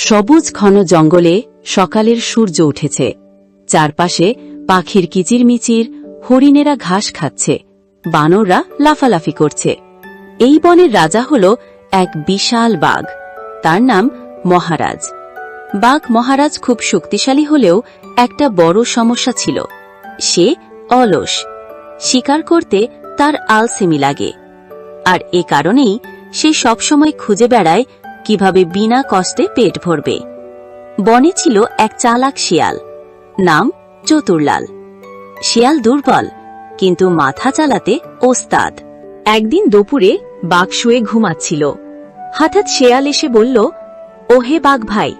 সবুজ ঘন জঙ্গলে সকালের সূর্য উঠেছে। চারপাশে পাখির কিচিরমিচির, হরিণেরা ঘাস খাচ্ছে, বানররা লাফালাফি করছে। এই বনের রাজা হল এক বিশাল বাঘ। তার নাম মহারাজ। বাঘ মহারাজ খুব শক্তিশালী হলেও একটা বড় সমস্যা ছিল। সে অলস। শিকার করতে তার আলসেমি লাগে। আর এ কারণেই সে সবসময় খুঁজে বেড়ায় কীভাবে বিনা কষ্টে পেট ভরবে। বনে ছিল এক চালাক শিয়াল, নাম চতুরলাল। শিয়াল দুর্বল, কিন্তু মাথা চালাতে ওস্তাদ। একদিন দুপুরে বাঘ শুয়ে ঘুমাচ্ছিল। হঠাৎ শেয়াল এসে বলল, ওহে বাঘ ভাই,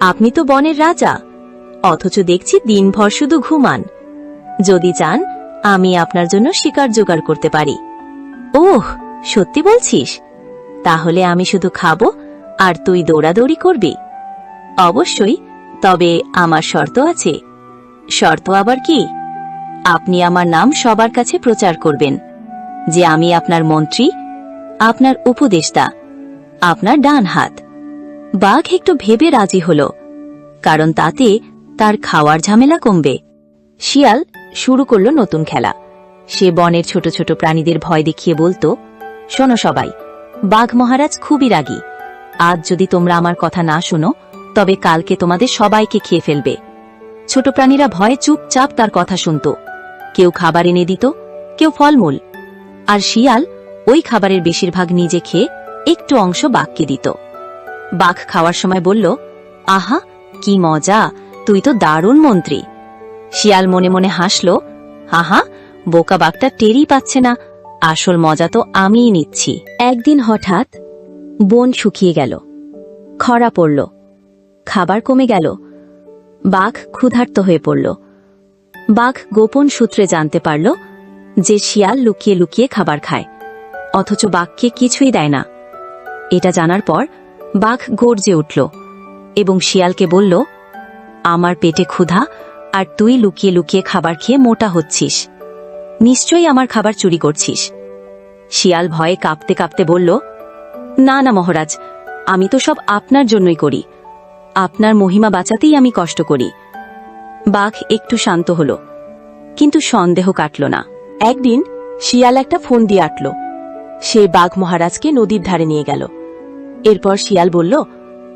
আপনি তো বনের রাজা, অথচ দেখছি দিনভর শুধু ঘুমান। যদি চান, আমি আপনার জন্য শিকার জোগাড় করতে পারি। ওহ, সত্যি বলছিস? তাহলে আমি শুধু খাব আর তুই দৌড়াদৌড়ি করবি? অবশ্যই, তবে আমার শর্ত আছে। শর্ত আবার কি? আপনি আমার নাম সবার কাছে প্রচার করবেন। যে আমি আপনার মন্ত্রী, আপনার উপদেষ্টা, আপনার ডান হাত। বাঘ একটু ভেবে রাজি হল, কারণ তাতে তার খাওয়ার ঝামেলা কমবে। শিয়াল শুরু করল নতুন খেলা। সে বনের ছোট ছোট প্রাণীদের ভয় দেখিয়ে বলতো, শোনো সবাই, বাঘ মহারাজ খুবই রাগী। আজ যদি তোমরা আমার কথা না শোনো, তবে কালকে তোমাদের সবাইকে খেয়ে ফেলবে। ছোট প্রাণীরা ভয়ে চুপচাপ তার কথা শুনত। কেউ খাবার এনে দিত, কেউ ফলমূল। আর শিয়াল ওই খাবারের বেশিরভাগ নিজে খেয়ে একটু অংশ বাঘকে দিত। বাঘ খাওয়ার সময় বলল, আহা, কি মজা, তুই তো দারুণ মন্ত্রী। শিয়াল মনে মনে হাসল, আহা, বোকা বাঘটা টেরই পাচ্ছে না, আসল মজা তো আমিই নিচ্ছি। একদিন হঠাৎ বন শুকিয়ে গেল। খরা পড়ল। খাবার কমে গেল। বাঘ ক্ষুধার্ত হয়ে পড়ল। বাঘ গোপন সূত্রে জানতে পারল যে শিয়াল লুকিয়ে লুকিয়ে খাবার খায়, অথচ বাঘকে কিছুই দেয় না। এটা জানার পর বাঘ গর্জে উঠল এবং শিয়ালকে বলল, আমার পেটে ক্ষুধা আর তুই লুকিয়ে লুকিয়ে খাবার খেয়ে মোটা হচ্ছিস। নিশ্চয়ই আমার খাবার চুরি করছিস। শিয়াল ভয়ে কাঁপতে কাঁপতে বলল না না, মহারাজ। আমি তো সব আপনার জন্যই করি। আপনার মহিমা বাঁচাতেই আমি কষ্ট করি। বাঘ একটু শান্ত হল, কিন্তু সন্দেহ কাটল না। একদিন শিয়াল একটা ফোন দিয়ে আটল। সে বাঘ মহারাজকে নদীর ধারে নিয়ে গেল। এরপর শিয়াল বলল,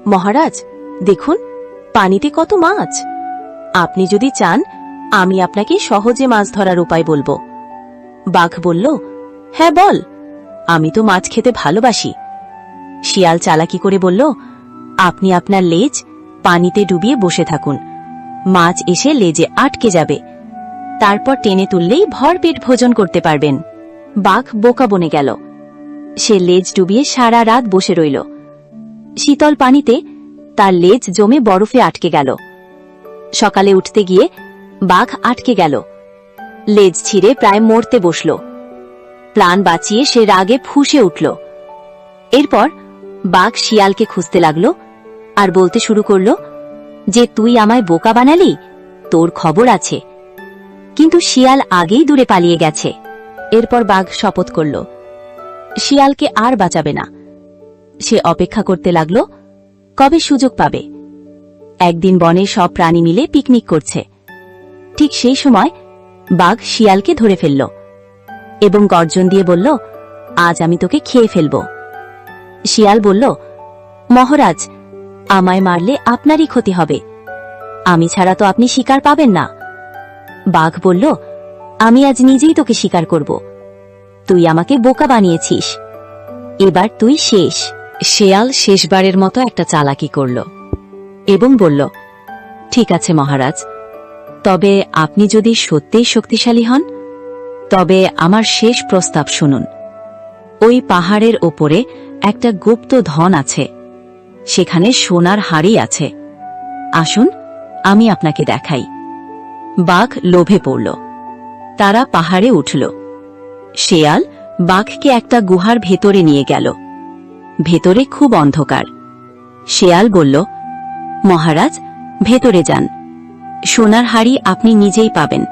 মহারাজ, দেখুন, পানিতে কত মাছ। আপনি যদি চান, আমি আপনাকে সহজে মাছ ধরার উপায় বলব। বাঘ বলল হ্যাঁ বল। আমি তো মাছ খেতে ভালোবাসি। শিয়াল চালাকি করে বলল, আপনি আপনার লেজ পানিতে ডুবিয়ে বসে থাকুন। মাছ এসে লেজে আটকে যাবে। তারপর টেনে তুললেই ভরপেট ভোজন করতে পারবেন। বাঘ বোকা বনে গেল। সে লেজ ডুবিয়ে সারা রাত বসে রইল। শীতল পানিতে তার লেজ জমে বরফে আটকে গেল। সকালে উঠতে গিয়ে বাঘ আটকে গেল। লেজ ছিঁড়ে প্রায় মরতে বসল। প্রাণ বাঁচিয়ে সে রাগে ফুঁসে উঠল। এরপর বাঘ শিয়ালকে খুঁজতে লাগল আর বলতে শুরু করল, যে তুই আমায় বোকা বানালি? তোর খবর আছে। কিন্তু শিয়াল আগেই দূরে পালিয়ে গেছে। এরপর বাঘ শপথ করল, শিয়ালকে আর বাঁচাবে না। সে অপেক্ষা করতে লাগল, কবে সুযোগ পাবে? একদিন বনে সব প্রাণী মিলে পিকনিক করছে। ঠিক সেই সময় বাঘ শিয়ালকে ধরে ফেলল এবং গর্জন দিয়ে বলল, আজ আমি তোকে খেয়ে ফেলব। শিয়াল বলল, মহারাজ, আমায় মারলে আপনারই ক্ষতি হবে। আমি ছাড়া তো আপনি শিকার পাবেন না। বাঘ বলল, আমি আজ নিজেই তোকে শিকার করব। তুই আমাকে বোকা বানিয়েছিস। এবার তুই শেষ। শেয়াল শেষবারের মতো একটা চালাকি করল এবং বলল, ঠিক আছে মহারাজ, তবে আপনি যদি সত্যিই শক্তিশালী হন, তবে আমার শেষ প্রস্তাব শুনুন। ওই পাহাড়ের ওপরে একটা গুপ্ত ধন আছে। সেখানে সোনার হাড়ি আছে। আসুন, আমি আপনাকে দেখাই। বাঘ লোভে পড়ল। তারা পাহাড়ে উঠল। শেয়াল বাঘকে একটা গুহার ভেতরে নিয়ে গেল। ভেতরে খুব অন্ধকার। শেয়াল বলল, মহারাজ, ভেতরে যান। সোনার হাড়ি আপনি নিজেই পাবেন।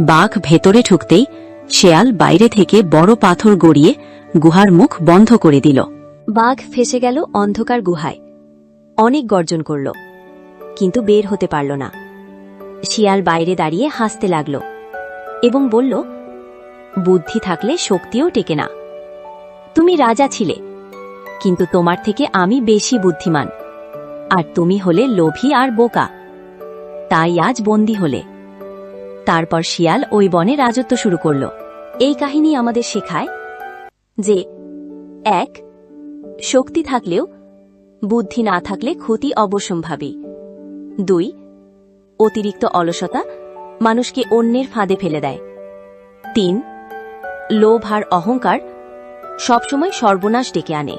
বাঘ ভেতরে ঢুকতেই শেয়াল বাইরে থেকে বড় পাথর গড়িয়ে গুহার মুখ বন্ধ করে দিল। বাঘ ফেসে গেল অন্ধকার গুহায়। অনেক গর্জন করল, কিন্তু বের হতে পারল না। শিয়াল বাইরে দাঁড়িয়ে হাসতে লাগল এবং বলল, বুদ্ধি থাকলে শক্তিও টেকে না। তুমি রাজা ছিলে, কিন্তু তোমার থেকে আমি বেশি বুদ্ধিমান। আর তুমি হলে লোভী আর বোকা। তাই আজ বন্দি হলে। তারপর শিয়াল ওই বনে রাজত্ব শুরু করল। এই কাহিনী আমাদের শেখায় যে, এক, শক্তি থাকলেও বুদ্ধি না থাকলে ক্ষতি অবশ্যম্ভাবী। দুই, অতিরিক্ত অলসতা মানুষকে অন্যের ফাঁদে ফেলে দেয়। তিন, লোভ আর অহংকার সবসময় সর্বনাশ ডেকে আনে।